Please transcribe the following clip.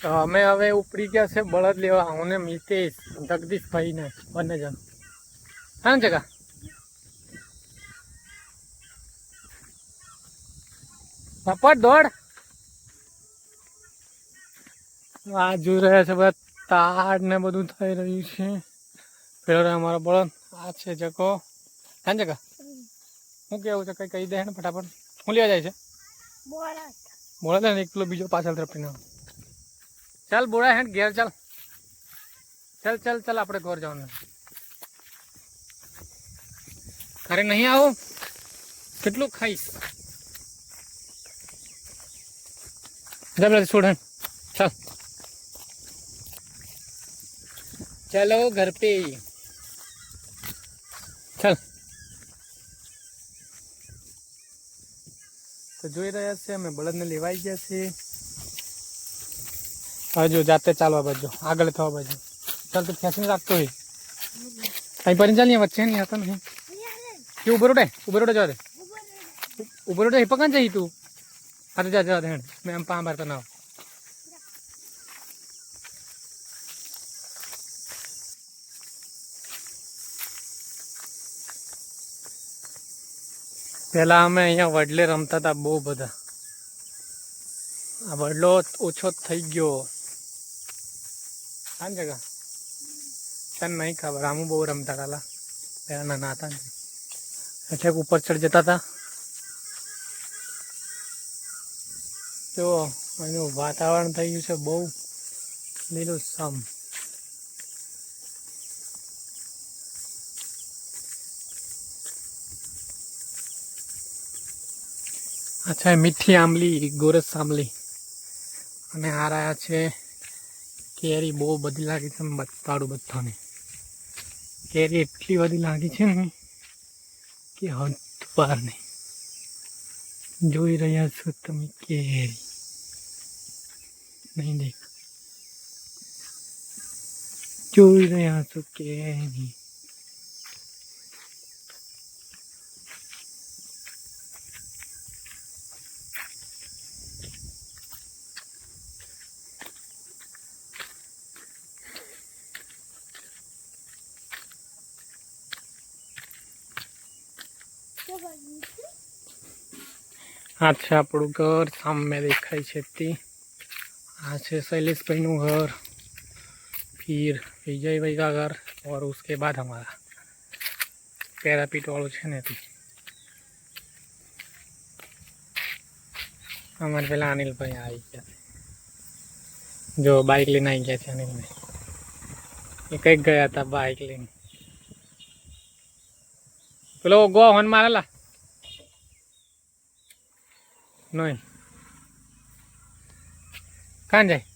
તો અમે હવે ઉપડી ગયા છે બળદ લેવા. હું ને મિતેશ જગદીશભાઈ ને બંને જણ. હા ને જગા. પપ્પા દોડ. આ જોઈ રહ્યા છે બધા. તાડ ને બધું થઈ રહ્યું છે. પેલો અમારો બળદ. આ છે જકો હા જગા. હું કેવું છે કઈ કહી દે ને ફટાફટ. હું લેવા જાય છે? બોલે ને એક પેલો બીજો પાછળ તરફ ના ચાલ બોળા હેડ ઘેર ચાલ. ચાલ ચાલ ચાલ, આપણે ઘર જવાનું અરે નહીં આવો? કેટલું ખાઈશ? જા પેલા છોડ ચાલ. ચલો ઘર પે. ચાલ. તો જોઈ રહ્યા છે, અમે બળદને લેવાઈ ગયા છીએ હવે જો જાતે ચાલવા બાજુ, આગળ થવા બાજુ. ચાલ તો ખેંચીને રાખતો હોય અહીં પરી ચાલ વચ્ચે નહીં હતો નહીં કે ઊભો ઉડે ઊભો ઉડે જવા દે. ઊભો ઉડે પકડ જઈ તું. હા જા, જવા દે હેણ. મેં આમ પા બાર ના પેલા અમે અહીંયા વડલે રમતા હતા બહુ બધા. આ વડલો ઓછો થઈ ગયો. ને જગા તને નહીં ખબર આમ બહુ રમતા હતા. પહેલા નાના હતા એટલે ઉપર ચડ જતા હતા તો એનું વાતાવરણ થઈ ગયું છે બહુ લીલું સમ અચ્છા મીઠી આંબલી ગોરસ આંબલી અને આ રહ્યા છે કેરી બહુ બધી લાગી છે બતાડું બધાને. કેરી એટલી બધી લાગી છે ને કે હદ પાર નહીં જોઈ રહ્યા છો તમે કેરી. નહીં દેખ જોઈ રહ્યા છો કેરી. આ આપણું ઘર, સામે દેખાય છે તે. આ છે શૈલેષભાઈનું ઘર. ફિર વિજયભાઈ કા ઘર और उसके बाद हमारा પેરાપીટ વાળું છે ને અમારે પેલા અનિલભાઈ આવી ગયા જો બાઇક લઈને આવી ગયા છે અનિલભાઈ. એ કંઈક ગયા હતા બાઇક લઈને. પેલો ગો હોન મારેલા. નહીં કાં જાય